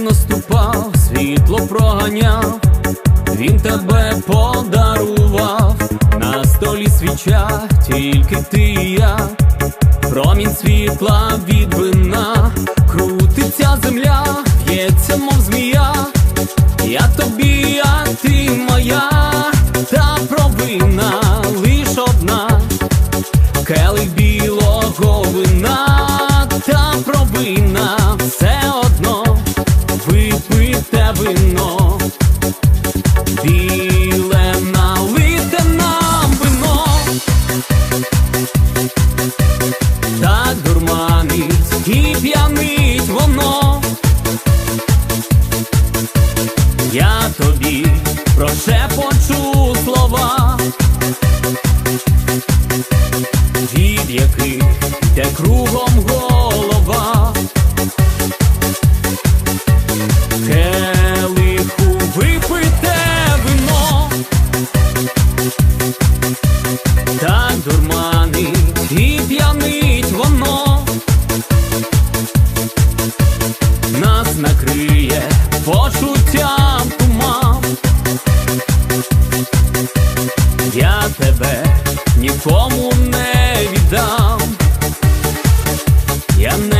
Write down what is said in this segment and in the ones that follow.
Наступав, світло проганяв, він тебе подарував, на столі свічах тільки ти і я, промінь світла від вина, крутиться земля, біле налите нам вино, так дурманить і п'янить воно. Я тобі прошепочу слова, від яких йде кругом почуттям туман. Я тебе нікому не віддам, я не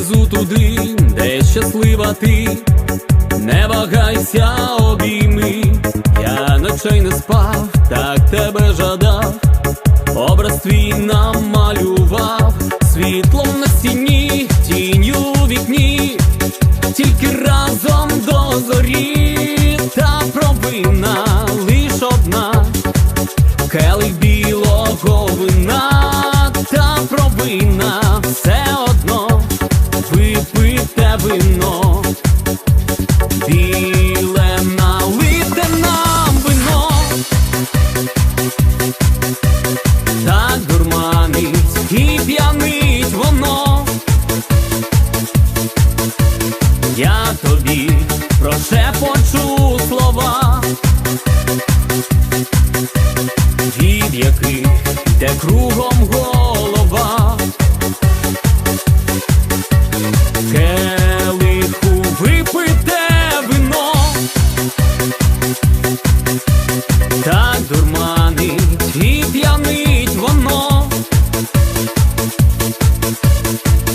Повезу туди, де щаслива ти, не вагайся, обійми, я ночей не спав, так тебе жадав, образ твій намалював, світлом на стіні, тінню у вікні, тільки разом до зорі, та провина лиш одна, келих білого вина, дзвонить воно,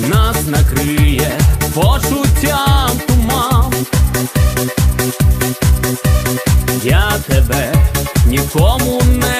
нас накриє почуттям туман. Я тебе нікому не.